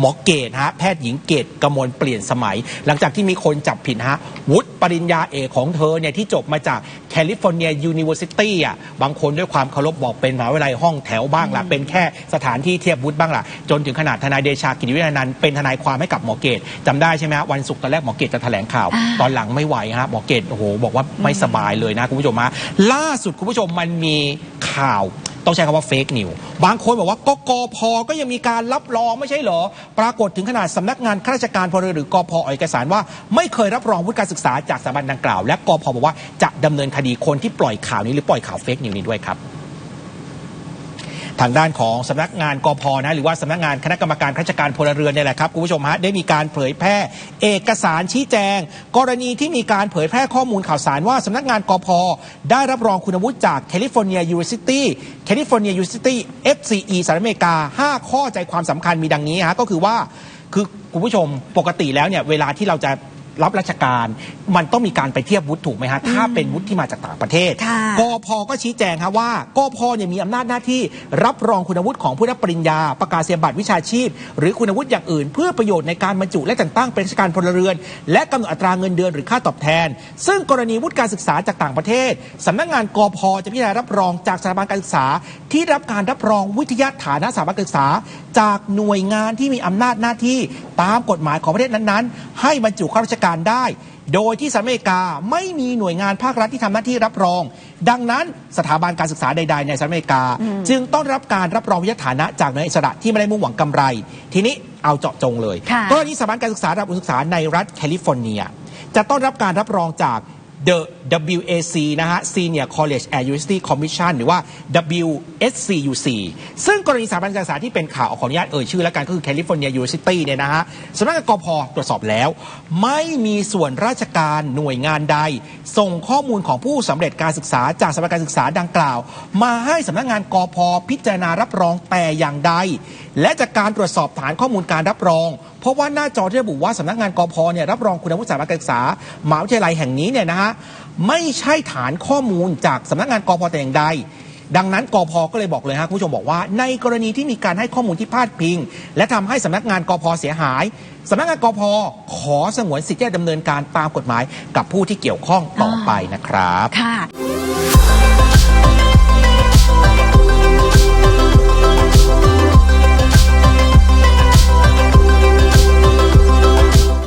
หมอเกตฮะแพทย์หญิงเกตกมลเปลี่ยนสมัย หลังจากที่มีคนจับผิดฮะวุฒิปริญญาเอกของเธอเนี่ยที่จบมาจากแคลิฟอร์เนียยูนิเวอร์ซิตี้อะบางคนด้วยความเคารพบอกเป็นมหาวิทยาลัยห้องแถวบ้างล่ะ เป็นแค่สถานที่เทียบวุฒิบ้างล่ะ จนถึงขนาดทนายเดชากิติวิทยานันท์เป็นทนายความให้กับหมอเกตจำได้ใช่ไหมฮะวันศุกร์ตอนแรกหมอเกตจะแถลงข่าวอ่าตอนหลังไม่ไหวฮะหมอเกตโอ้โหบอกว่าไม่สบายเลยนะคุณผู้ชมฮะล่าสุดคุณผู้ชมมันมีข่าว ต้องใช้คำว่าเฟกนิวบางคนบอกว่ากกพก็ยังมีการรับรองไม่ใช่เหรอ ปรากฏถึงขนาดสำนักงานข้าราชการพลเรือนหรือกพออกเอกสารว่า ไม่เคยรับรองวุฒิการศึกษาจากสถาบันดังกล่าว และกพบอกว่าจะดำเนินคดีคนที่ปล่อยข่าวนี้หรือปล่อยข่าวเฟกนิวนี้ด้วยครับ ทางด้านของสำนักงานกพนะหรือว่าสำนักงานคณะกรรมการข้าราชการพลเรือนเนี่ยแหละครับคุณผู้ชมฮะได้มีการเผยแพร่ เอกสารชี้แจง กรณีที่มีการเผยแพร่ข้อมูลข่าวสารว่าสำนักงานกพได้รับรองคุณวุฒิจากแคลิฟอร์เนียยูนิเวอร์ซิตี้แคลิฟอร์เนียยูนิเวอร์ซิตี้ FCE สหรัฐอเมริกา 5 ข้อใจความสำคัญมีดังนี้ฮะก็คือว่าคือคุณผู้ชมปกติแล้วเนี่ยเวลาที่เราจะ รับราชการ มันต้องมีการไปเทียบวุฒิถูกไหมฮะถ้าเป็นวุฒิที่มาจากต่างประเทศ ค่ะกพก็ชี้แจงครับว่ากพเนี่ยมีอำนาจหน้าที่ รับรองคุณวุฒิของผู้รับปริญญา ประกาศเสียบัตรวิชาชีพ หรือคุณวุฒิอย่างอื่น เพื่อประโยชน์ในการบรรจุและแต่งตั้งเป็นราชการพลเรือน และกำหนดอัตราเงินเดือนหรือค่าตอบแทน ซึ่งกรณีวุฒิการศึกษาจากต่างประเทศสำนักงานกพจะพิจารณารับรองจากสถาบันการศึกษา ที่รับการรับรองวิทยาฐานะสถาบันการศึกษา จากหน่วยงานที่มีอำนาจหน้าที่ตามกฎหมายของประเทศนั้นๆ ให้บรรจุข้าราชการได้ โดยที่สหรัฐอเมริกาไม่มีหน่วยงานภาครัฐที่ทำหน้าที่รับรอง ดังนั้นสถาบันการศึกษาใด ๆ ในสหรัฐอเมริกา จึงต้องรับการรับรองวิทยาฐานะจากหน่วยงานอิสระที่ไม่ได้มุ่งหวังกำไร ทีนี้เอาเจาะจงเลยค่ะกรณีสถาบันการศึกษาระดับอุดมศึกษาในรัฐแคลิฟอร์เนีย จะต้องรับการรับรองจาก The WAC นะฮะ Senior College and University Commission หรือว่า WSCUC ซึ่งกรณีสถาบันการศึกษาที่เป็นข่าวขออนุญาตเอ่ยชื่อแล้วกันก็คือ California University เนี่ยนะฮะสำนักงานกพตรวจสอบแล้ว ไม่มีส่วนราชการหน่วยงานใด ส่งข้อมูลของผู้สำเร็จการศึกษาจากสถาบันการศึกษาดังกล่าว มาให้สำนักงานกพพิจารณารับรองแต่อย่างใด และจากการตรวจสอบฐานข้อมูลการรับรอง เพราะว่าหน้าจอที่ระบุว่าสำนักงานกพเนี่ยรับรองคุณวุฒิสถาบันการศึกษามหาวิทยาลัยแห่งนี้เนี่ยนะฮะไม่ใช่ฐานข้อมูลจากสำนักงานกพแต่อย่างใดดังนั้นกพก็เลยบอกเลยฮะคุณผู้ชมบอกว่า ในกรณีที่มีการให้ข้อมูลที่พลาดพิง และทำให้สำนักงานกพเสียหายสำนักงานกพขอสงวนสิทธิ์ที่จะดำเนินการตามกฎหมายกับผู้ที่เกี่ยวข้องต่อไปนะครับค่ะ